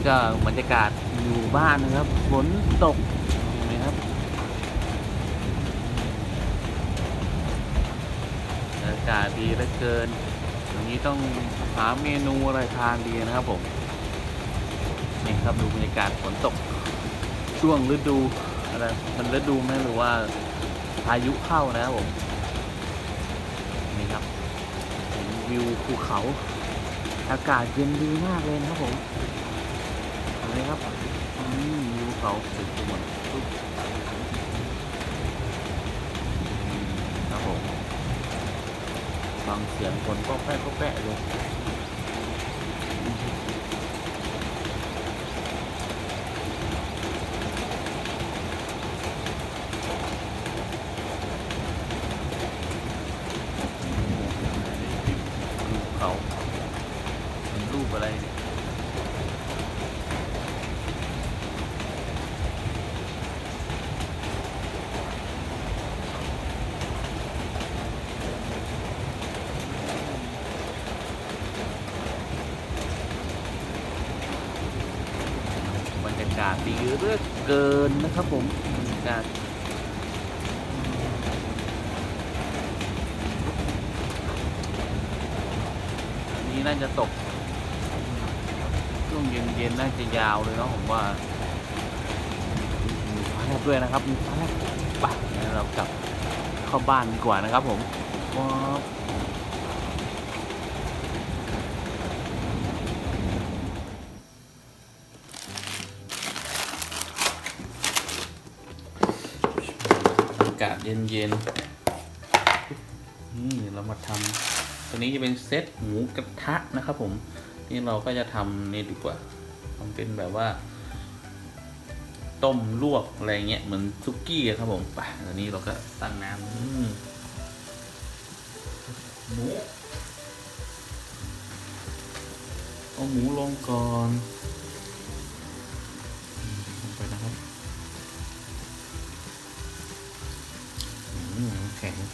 นี่ก็บรรยากาศอยู่บ้านนะครับฝนตกเห็นไหมครับบรรยากาศดีเหลือเกินอย่างนี้ต้องหาเมนูอะไรทานดีนะครับผมนี่ครับดูบรรยากาศฝนตก ช่วงฤดูอะไรมันฤดูไหมหรือว่าพายุเข้านะครับผมนี่ครับเห็นวิวภูเขา อากาศเย็นดีมากเลยนะครับผม เลยครับอืมวิวเขาสุดไปหมดปุ๊บครับผมฟังเสียงคนก็แปะก็แปะเลยภูเขาเป็นรูปอะไรเนี่ยบรรยากาศดี เกินนะครับผมบรรยากาศนี้น่าจะตกช่วงเย็นๆน่าจะยาวเลยเนาะผมว่ามีฟ้าแลบด้วยนะครับมีฟ้าแลบไปเรากลับเข้าบ้านดีกว่านะครับผมว้า เย็นๆนี่เรามาทำตัวนี้จะเป็นเซตหมูกระทะนะครับผม นี่เราก็จะทำนี่ดีกว่าทำเป็นแบบว่า ต้มลวกอะไรเงี้ยเหมือนซุกี้ครับผมไปอันนี้เราก็ตั้งน้ำหมูเอาหมูลงก่อน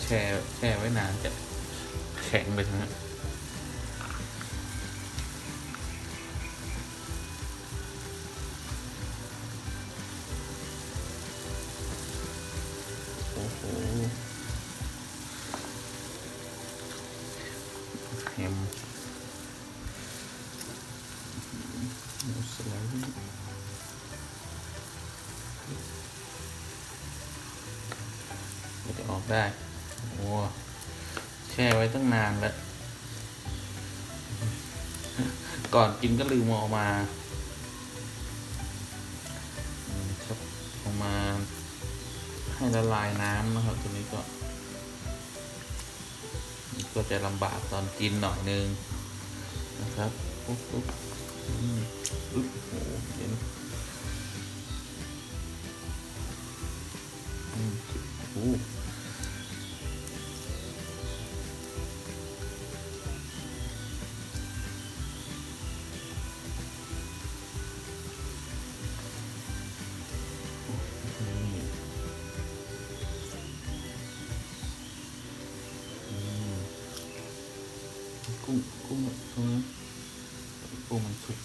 แช่แช่ไว้นานจะแข็งไปทั้งนั้นโอ้โหแฮมหมูสไลด์ก็จะออกได้ โอ้แช่ไว้ตั้งนานแล้ว ก่อนกินก็ลืมอออกมาครับเอามาให้ละลายน้ำนะครับ ตัวนี้ก็ ก็จะลำบากตอนกินหน่อยนึงนะครับปุ๊บปุ๊บปุ๊บโอ้เห็นอืมโอ้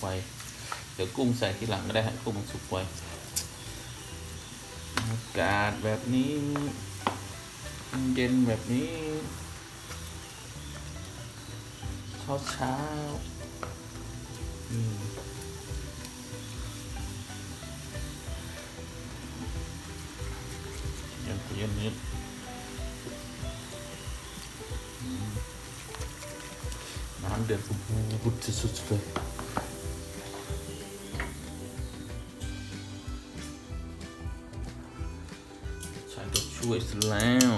ไปเดี๋ยวกุ้งใส่ทีหลังก็ได้ฮะกุ้งมันสุกไปอากาศแบบนี้เย็นแบบนี้เช้าเช้าอืมเย็นเย็นนิดน้ำเดือดบุดสุดๆเลย ใช้ตัวช่วยเสร็จแล้ว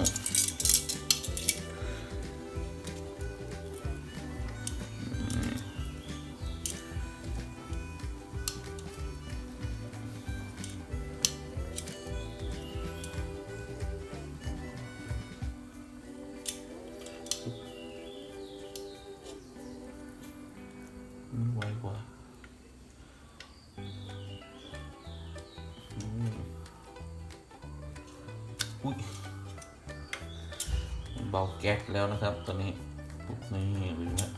อืมไวกว่า อุ้ยเบาแก๊สแล้วนะครับ ตอนนี้ปุ๊บนี่หรือนะ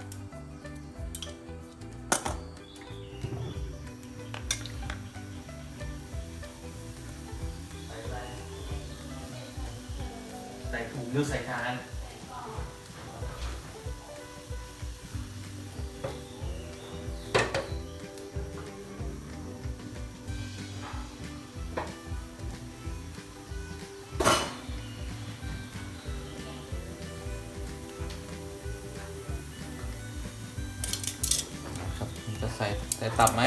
ใส่ตับไหม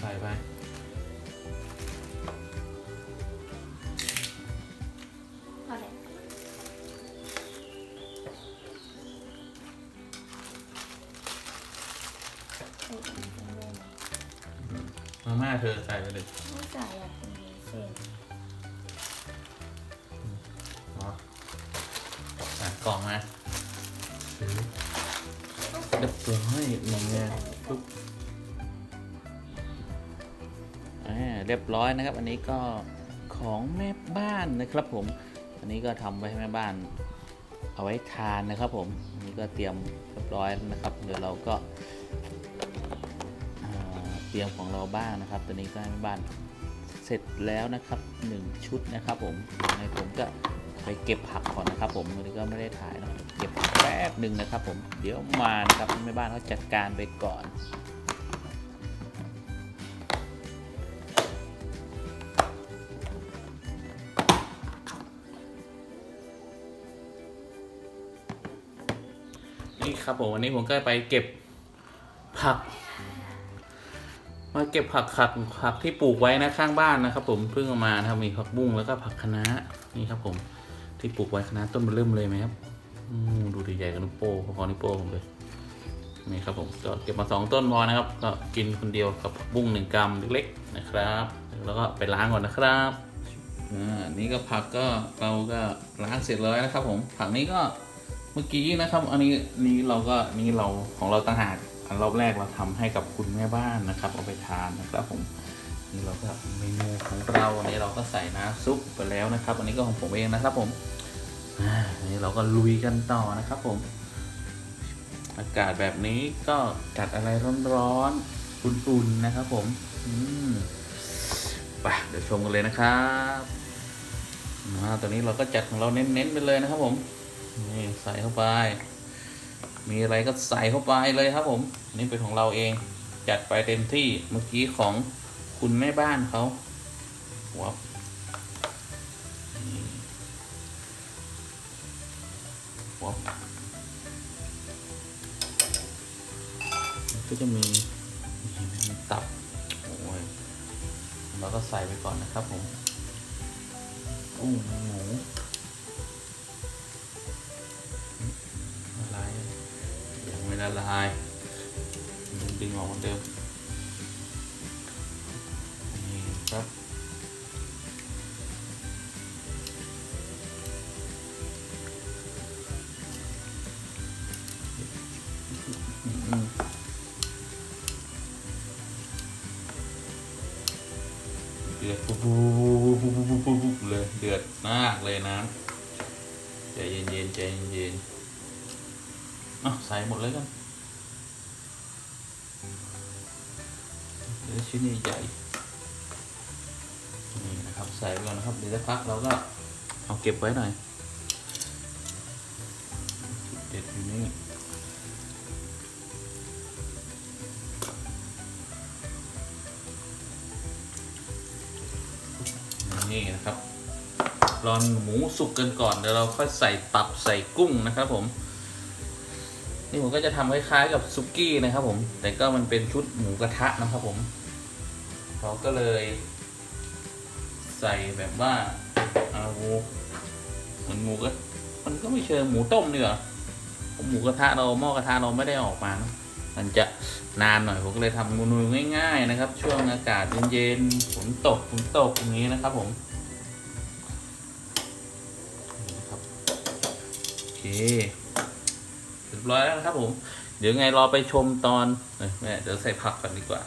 ใส่ไปพอแล้วมาม่าเธอใส่ไปเลย ไม่ใส่อย เรียบร้อยนะครับ อันนี้ก็ของแม่บ้านนะครับผม อันนี้ก็ทำไว้ให้แม่บ้าน เอาไว้ทานนะครับผมอันนี้ก็เตรียมเรียบร้อยนะครับ เดี๋ยวเราก็อ่าเตรียมของเราบ้างนะครับตอนนี้ก็ให้แม่บ้านเสร็จแล้วนะครับหนึ่งชุดนะครับ ผมในผมก็ไปเก็บผักก่อนนะครับ ผมวันนี้ก็ไม่ได้ถ่ายนะเก็บแป๊บหนึ่งนะครับ ผมเดี๋ยวมานะครับแม่บ้านเขาจัดการไปก่อน ครับผมวันนี้ผมก็ไปเก็บผัก มาเก็บผักผักผักที่ปลูกไว้นะข้างบ้านนะครับ ผมเพิ่งเอามานะครับมีผักบุ้งแล้วก็ผักคะน้านี่ครับ ผมที่ปลูกไว้คะน้าต้นมันเริ่มเลยไหมครับดูดีใหญ่กับนิ้วโป้พอนิ้วโป้ผมเลยนี่ครับผมก็เก็บมาสองต้นพอนะครับ ก็กินคนเดียวกับผักบุ้งหนึ่งกรัมเล็กๆนะครับ แล้วก็ไปล้างก่อนนะครับอ่านี่ก็ผักก็เราก็ล้างเสร็จแล้วนะครับ ผมผักนี้ก็ มื่อกี้นะครับ อันนี้นี่เราก็นี่เราของเราต่างหากอันรอบแรกเราทำให้กับคุณแม่บ้านนะครับ เอาไปทานนะครับผมนี่เราก็เมนูของเราอันนี้เราก็ใส่น้ำซุปไปแล้วนะครับ อันนี้ก็ของผมเองนะครับผมอันนี้เราก็ลุยกันต่อนะครับผม อากาศแบบนี้ก็จัดอะไรร้อนๆอุ่นๆนะครับ ผม อืมไปเดี๋ยวชมกันเลยนะครับอ่าตอนนี้เราก็จัดของเราเน้นๆไปเลยนะครับผม นี่ใส่เข้าไป มีอะไรก็ใส่เข้าไปเลยครับ ผม นี่เป็นของเราเอง จัดไปเต็มที่เมื่อกี้ของคุณแม่บ้านเขาว้าวว้าวก็จะมีมีตับโอ้ยเราก็ใส่ไปก่อนนะครับผมกุ้งหมู ยังไม่ละลาย ดึงออกเหมือนเดิม นี่ครับ เดือดปุ๊บปุ๊บปุ๊บปุ๊บปุ๊บปุ๊บเลย เดือดมากเลยน้ำใจเย็นๆใจเย็นๆอะใส่หมดเลยกัน เดี๋ยวชิ้นใหญ่ๆนี่นะครับ ใส่ไปก่อนนะครับ เดี๋ยวสักพักเราก็เอาเก็บไว้หน่อยเด็ดอยู่นี่นี่นะครับรอนหมูสุกกันก่อนเดี๋ยวเราค่อยใส่ตับใส่กุ้งนะครับผม นี่ผมก็จะทำคล้ายๆกับซุกี้นะครับผม แต่ก็มันเป็นชุดหมูกระทะนะครับผม เราก็เลยใส่แบบว่าเอาเหมือนหมูก็มันก็ไม่เชิงหมูต้มเนื้อหมูกระทะเราหม้อกระทะเราไม่ได้ออกมานะมันจะนานหน่อยผมก็เลยทำเมนูง่ายๆนะครับ ช่วงอากาศเย็นๆฝนตกฝนตกอย่างนี้นะครับผมนี่ครับโอเค รียบร้อยแล้วนะครับผม เดี๋ยวไงรอไปชมตอนแม่เดี๋ยวใส่ผักก่อนดีกว่า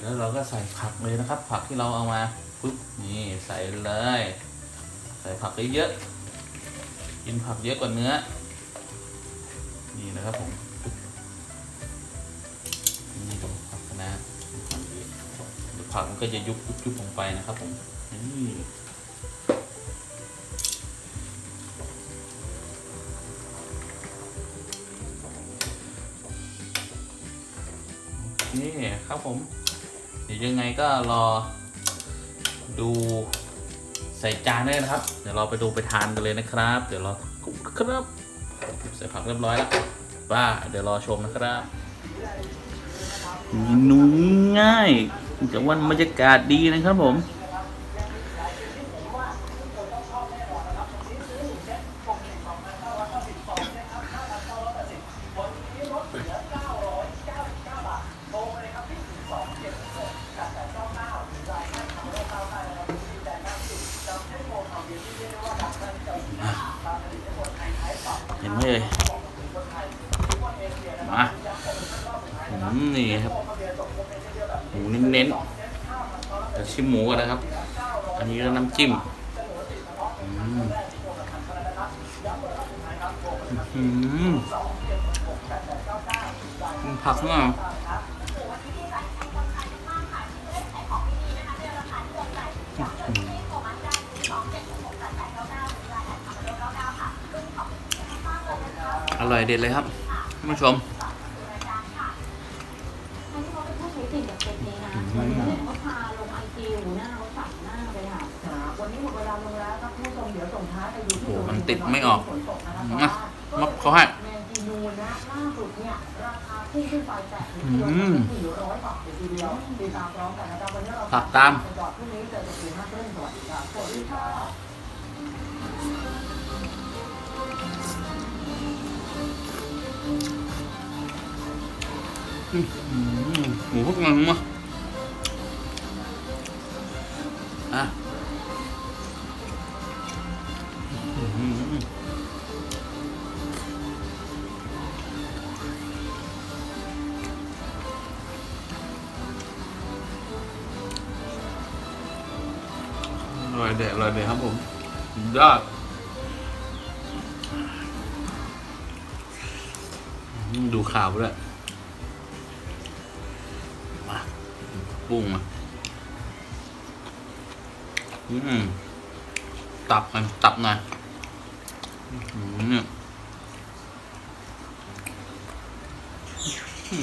แล้วเราก็ใส่ผักเลยนะครับ ผักที่เราเอามาปุ๊บนี่ใส่เลย ใส่ผักเยอะกินผักเยอะกว่าเนื้อ นี่นะครับผมนี่ดูผักนะผักเยอะเดี๋ยวผักมันก็จะยุบยุบยุบลงไปนะครับผมนี่ ครับผม เดี๋ยวยังไงก็รอดูใส่จานได้นะครับ เดี๋ยวเราไปดูไปทานกันเลยนะครับ เดี๋ยวเราครับ ใส่ผักเรียบร้อยแล้วป้าเดี๋ยวรอชมนะครับเมนูง่ายแต่ว่าบรรยากาศดีนะครับผม เห็นไหมเลย มานี่ครับ หมูเน้นๆเดี๋ยวชิมหมูกันนะครับ อันนี้ก็น้ำจิ้มอืมผักข้างหลังอร่อยเด็ดเลยครับท่านผู้ชม โอ้โหมันติดไม่ออกนะมัาเขาให้ตักตามหมูพวกนั้นมั้ เด็ดอร่อยเด็ดครับผมยอดดูข่าวด้วยมาปุ้งมาอืมตับมันตับหน่อยอืมเนี่ยอื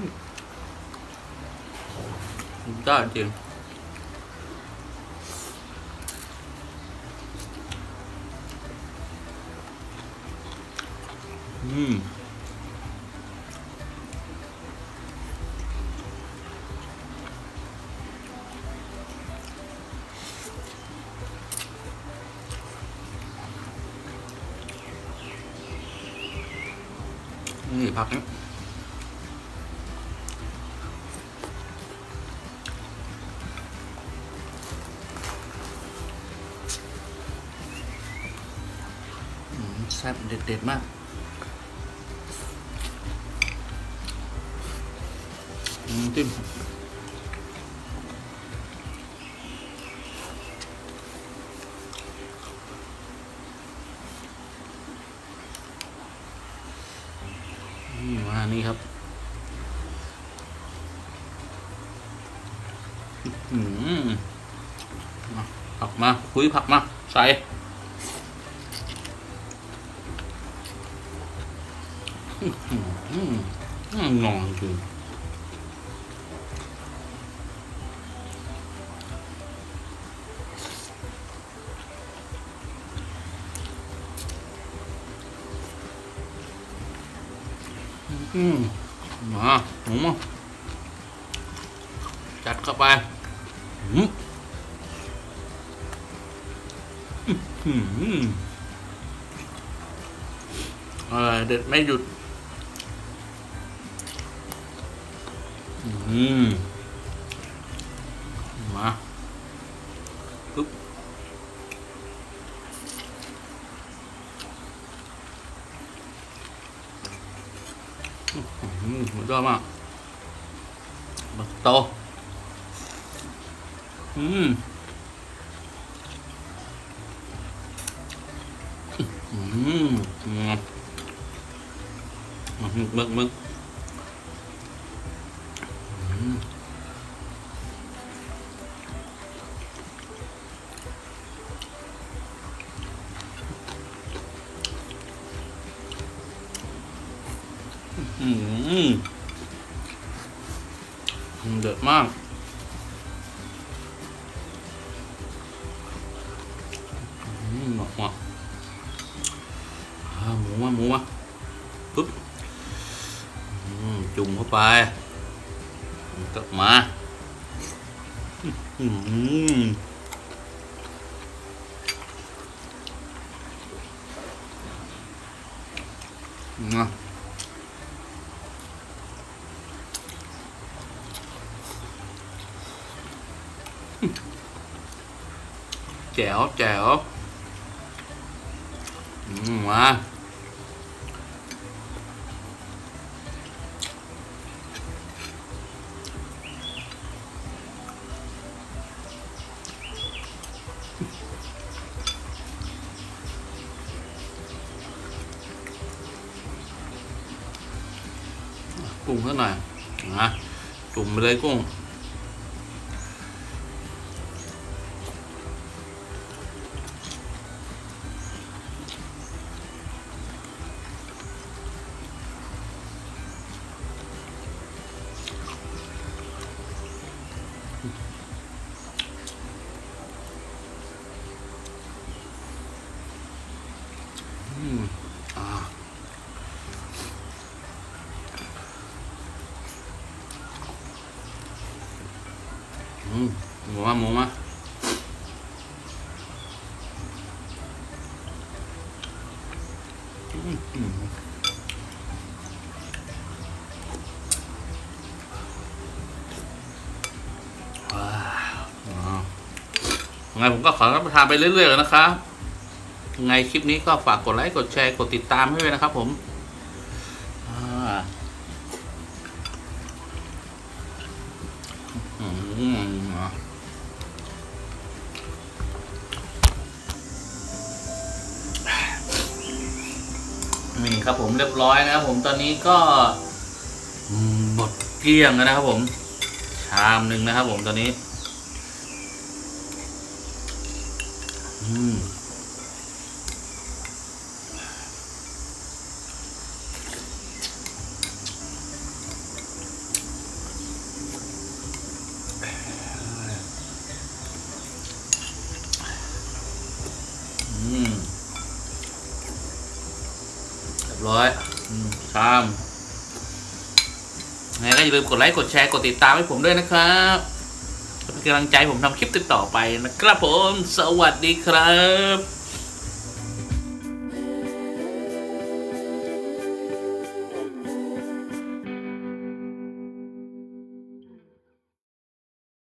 มได้จริง อืมนี่ผักนี่อืมแซ่บเด็ด ๆ มาก จิ้มนี่มานี่ครับอืมาผักมา คุยผักมา ใส่อืมอืมอืมงองจริง อืมมาหมูมาจัดเข้าไปอืมอืมอร่อเด็ดไม่หยุด อืม มาปึ๊บ อืมสุดยอดมากบักโตอืมอืมอืมมึกมึก เดือดมากอืมออกมาอ่าหมูมาหมูมาปุ๊บจุ่มเข้าไปกลับมา อืมนะแจ๋วแจ๋วอืมมากุ้งสักหน่อยนะจุ่มไปเลยกุ้ง ยังไงผมก็ขอรับประทานไปเรื่อยๆนะครับยังไงคลิปนี้ก็ฝากกดไลค์กดแชร์กดติดตามให้ด้วยนะครับ ผมอ่าอืมอะนี่ครับผมเรียบร้อยนะครับผมตอนนี้ก็หมดเกลี้ยงแล้วนะครับผม ชามหนึ่งนะครับผมตอนนี้ อืมอืมเรียบร้อยอืมชามไงก็อย่าลืมกดไลค์ กดแชร์ กดติดตามให้ผมด้วยนะครับ กำลังใจผมทำคลิปติดต่อไปนะครับผม สวัสดีครับ